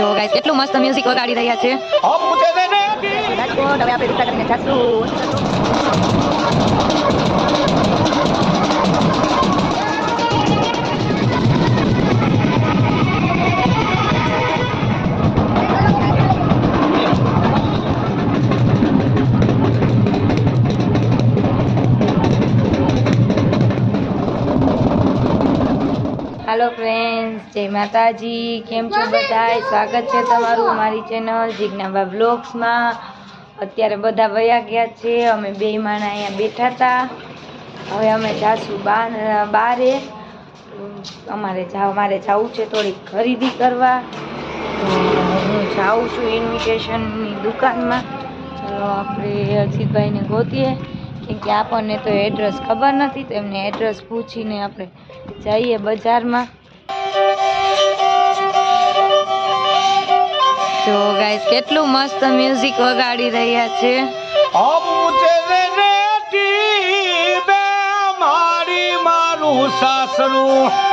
જો ગાઈસ કેટલું મસ્ત મ્યુઝિક વગાડી રહ્યા છે. રાજકોટ હવે આપણે રીક્ષા કરીને જશું. હાલો ફ્રેન્ડ્સ જય માતાજી. કેમ છો બધાય? સ્વાગત છે તમારું મારી ચેનલ જિજ્ઞાબા બ્લોગ્સમાં. અત્યારે બધા વયા ગયા છે. અમે બે માણા અહીંયા બેઠા હતા. હવે અમે જાશું બાર અમારે જાવ મારે જવું છે થોડીક ખરીદી કરવા. હું જાઉં છું ઇન્વિટેશનની દુકાનમાં. આપણે અજીતભાઈને ગોતીએ. કેમ કે આપણને તો એડ્રેસ ખબર નથી, તો એમને એડ્રેસ પૂછીને આપણે જઈએ બજારમાં. તો ગાઈસ કેટલું મસ્ત મ્યુઝિક વગાડી રહ્યા છે. મારી મારું સાસરું.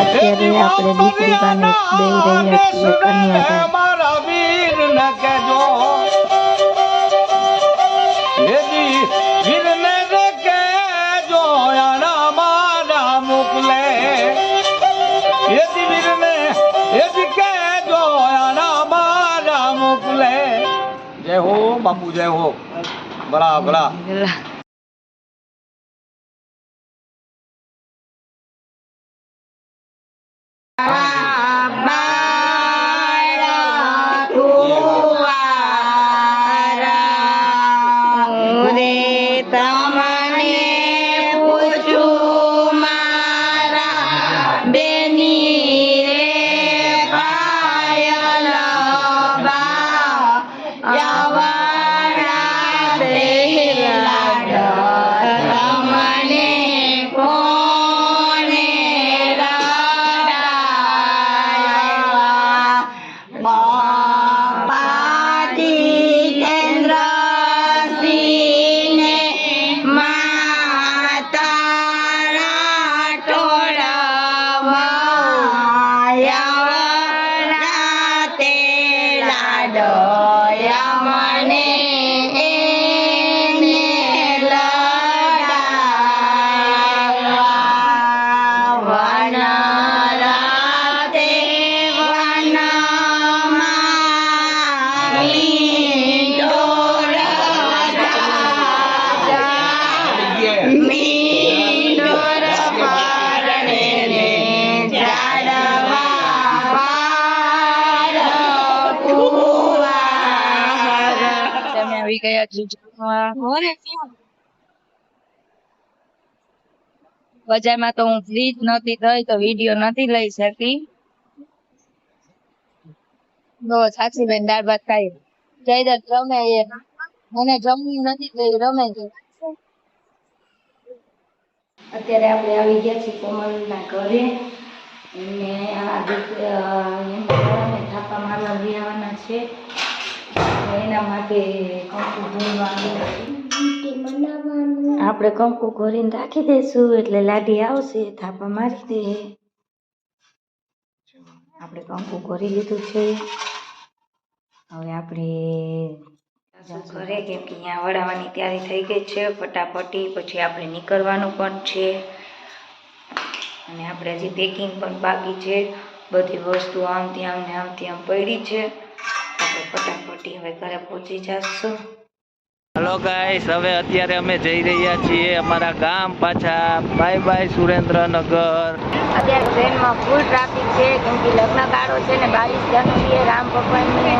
અત્યારે આપણે દીકરી પાને બે રહ્યા છીએ કન્યાદાન. મારા વીર ન કેજો એજી વીર ને રે કેજો યારા મારા મોકલે. એજી વીર ને એજી કેજો યારા મારા મોકલે. જય હો બાપુ જય હો. બરા બરા Bye. 有 આવી ગયા છો જમવા. બજારમાં તો હું ફ્રી જ નહોતી થઈ તો વીડિયો નથી લઈ શકી. બહુ સાચી બેન દાળ ભાત ખાઈ. જયદત્ત રમે એ. મને જમવું નથી થઈ રમે છે. અત્યારે આપણે આવી ગયા છીએ કોમલના ઘરે. અને આ દીક- અ, એમના ઘરે થાપા મારવા લઈ આવવાના છે. તો એના માટે કંકુ આપણે કંકુ ઘોરીને રાખી દઈશું એટલે લાડી આવશે થાપા મારી દે. આપણે કંકુ ઘોરી લીધું છે. હવે આપણે ઘરે કેમ કે અહીંયા વડાવાની તૈયારી થઈ ગઈ છે ફટાફટી પછી આપણે નીકળવાનું પણ છે. અને આપણે હજી પેકિંગ પણ બાકી છે. બધી વસ્તુ આમથી આમ ને આમથી આમ પડી છે. ફટાફટી હવે ઘરે પહોંચી જશું. હલો ગાઈસ હવે અત્યારે અમે જઈ રહ્યા છીએ અમારા ગામ પાછા. Bye bye Surendranagar. અત્યારે ટ્રેનમાં ફૂલ ટ્રાફિક છે કેમ કે લગ્ન ગાળો છે ને બાવીસ જાન્યુઆરીએ રામ ભગવાનની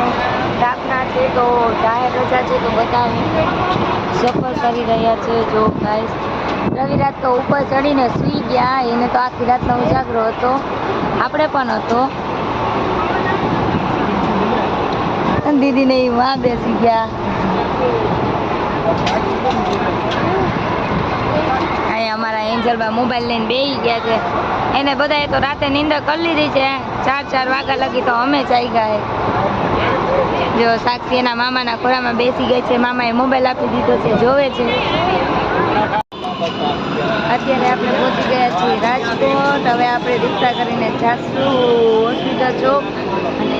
સ્થાપના છે તો જાહેર રજા છે તો બધા સફર કરી રહ્યા છે. જો ગાઈસ રવિરાજ તો ઉપર ચડીને સૂઈ ગયા એને તો આખી રાતનો ઉજાગરો હતો. આપણે પણ હતો. અને દીદીને ને માં બેસી ગયા. અહીંયા અમારા એન્જલબા મોબાઈલ લઈને બેસી ગયા છે. એને બધાએ તો રાતે નીંદર કરી લીધી છે. ચાર ચાર વાગ્યા લગી તો અમે ચાઈ ગયા જો સાક્ષી એના મામાના ખોરામાં બેસી ગઈ છે. મામાએ મોબાઈલ આપી દીધો છે. જોવે છે. અત્યારે આપણે પહોંચી ગયા છીએ રાજકોટ. હવે આપણે રિક્ષા કરીને જાશું. હોસ્પિટલ ચોક.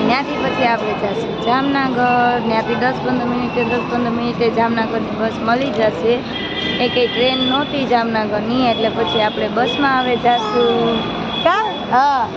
ત્યાંથી પછી આપણે જઈશું જામનગર ત્યાંથી દસ પંદર મિનિટે, દસ પંદર મિનિટે જામનગરની બસ મળી જશે. એ કંઈ ટ્રેન નહોતી જામનગરની, એટલે પછી આપણે બસમાં હવે જાશું. હા.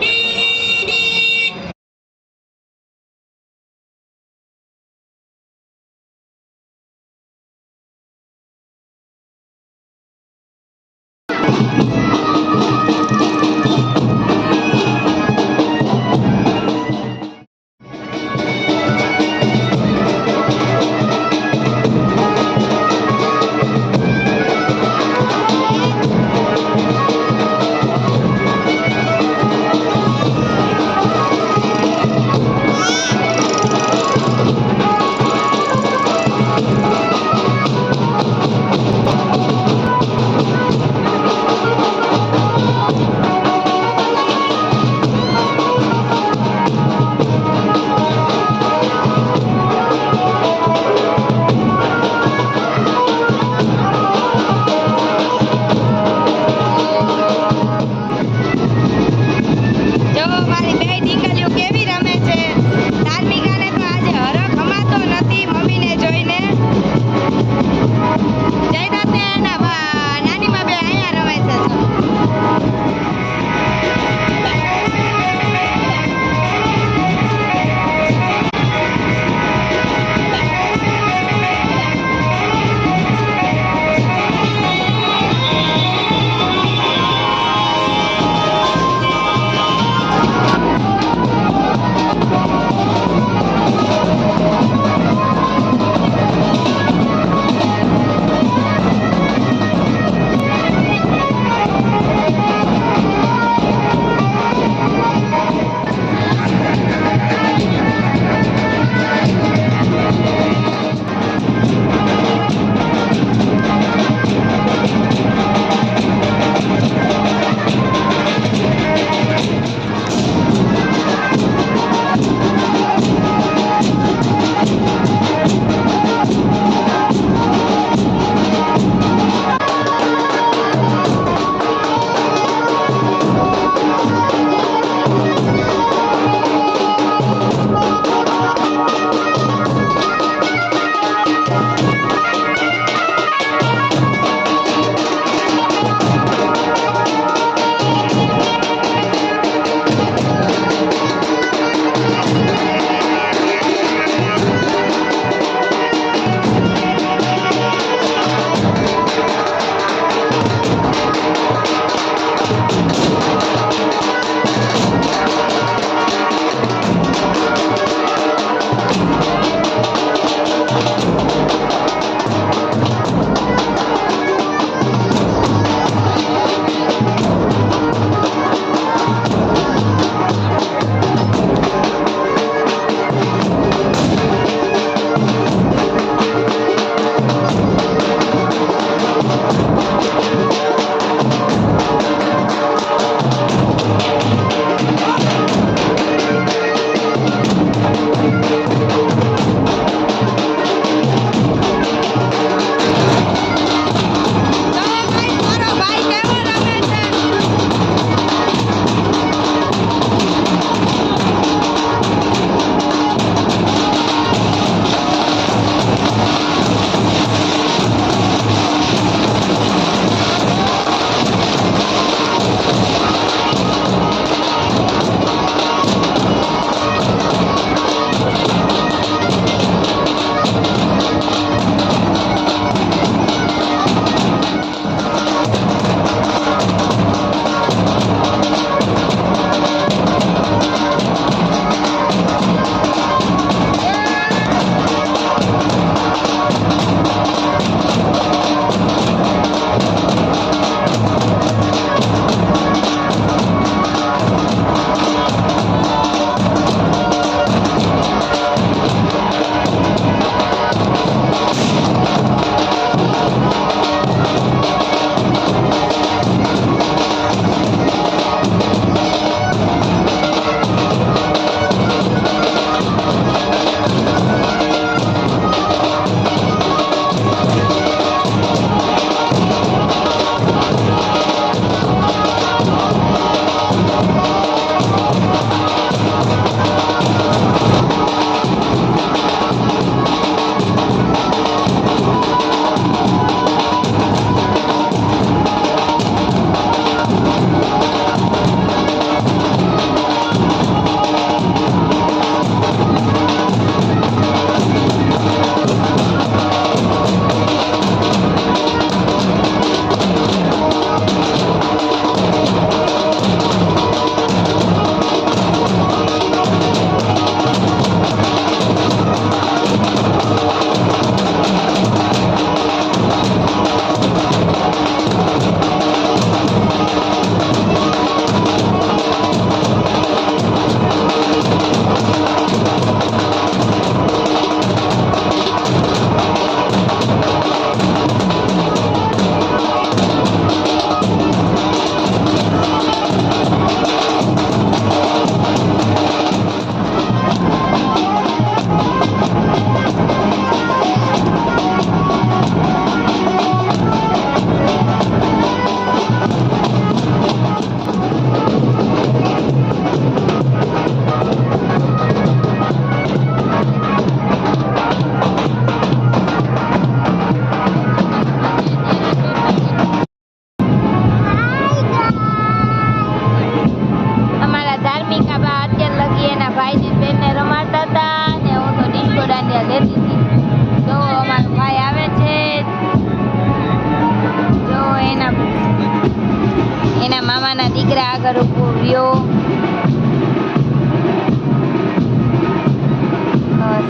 ઊભો રહ્યો.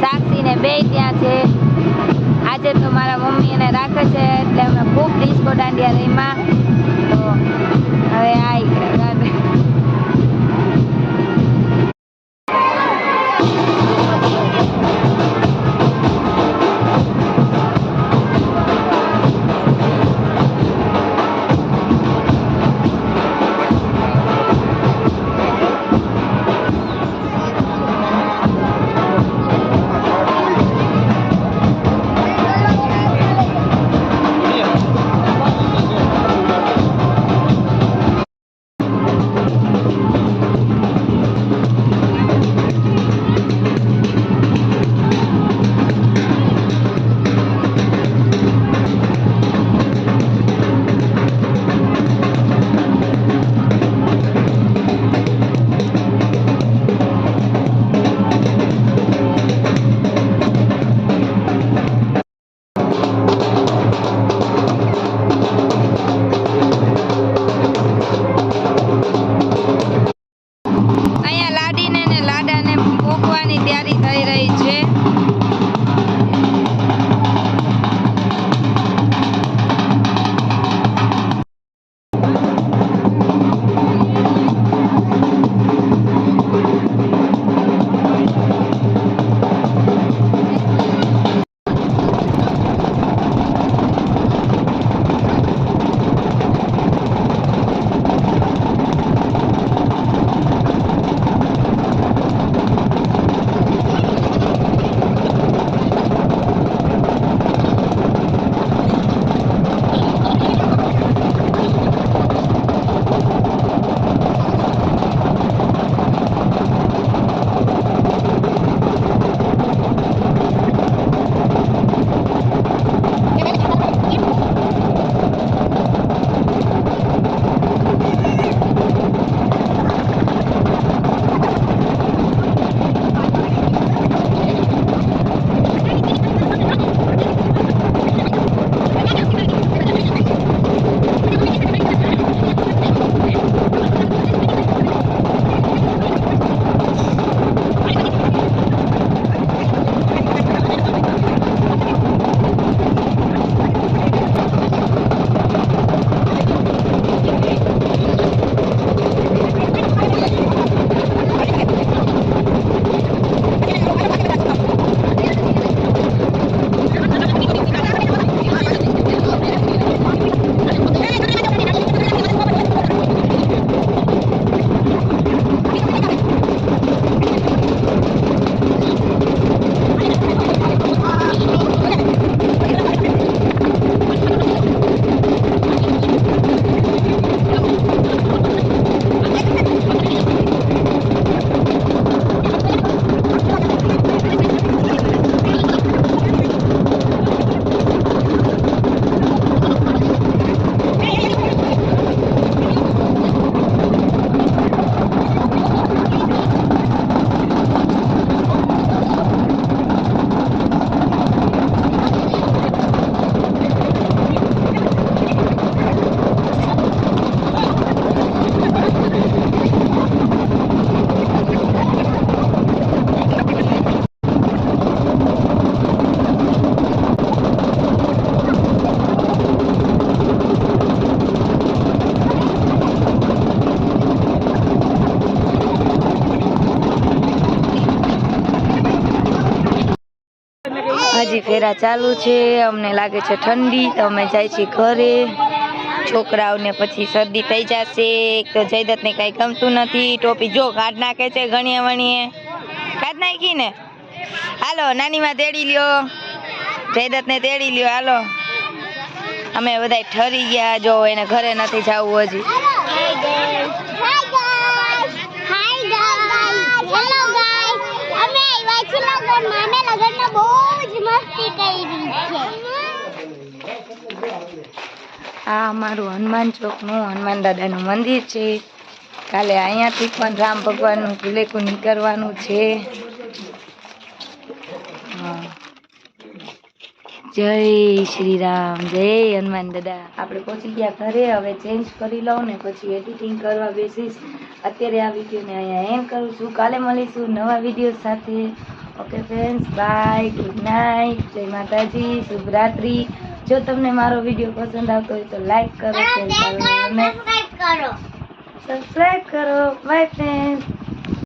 સાક્ષી ને બે ત્યાં છે. આજે તો મારા મમ્મી એને રાખે છે, એટલે અમે ખૂબ ડિસ્કો દાંડિયા રહીમાં ફેરા ચાલુ છે, અમને લાગે છે ઠંડી, તો અમે જાય છીએ ઘરે. છોકરાઓને પછી શરદી થઈ જશે, એક તો જયદત્તને કાંઈ ગમતું નથી, ટોપી જો કાઢ નાખે છે ઘણીએ વણીએ. કાઢ નાખી ને? હાલો, નાનીમાં તેડી લ્યો. જયદત્તને તેડી લ્યો, હાલો. અમે બધા ઠરી ગયા, જો એને ઘરે નથી જવું હજી. Hi guys. Hi guys. Hello guys. અમે આવ્યા છીએ લગનમાં. બહુ મસ્તી કરી છે આ અમારું હનુમાન ચોકનું, હનુમાન દાદાનું મંદિર છે. કાલે અહીંયાથી પણ રામ ભગવાનનું ભૂલેકું નીકળવાનું છે. જય શ્રી રામ, જય હનુમાન દાદા. આપણે પહોંચી ગયા ઘરે, હવે ચેન્જ કરી લઉં ને પછી એડિટિંગ કરવા બેસીશ. અત્યારે આ વિડીયોને અહીંયા એન્ડ કરું છું. કાલે મળીશું નવા વીડિયો સાથે. Okay friends bye good night જય માતાજી શુભરાત્રી. જો તમને મારો વીડિયો પસંદ આવતો હોય તો લાઈક કરો શેર કરો અને કરો. સબસ્ક્રાઈબ કરો. By friends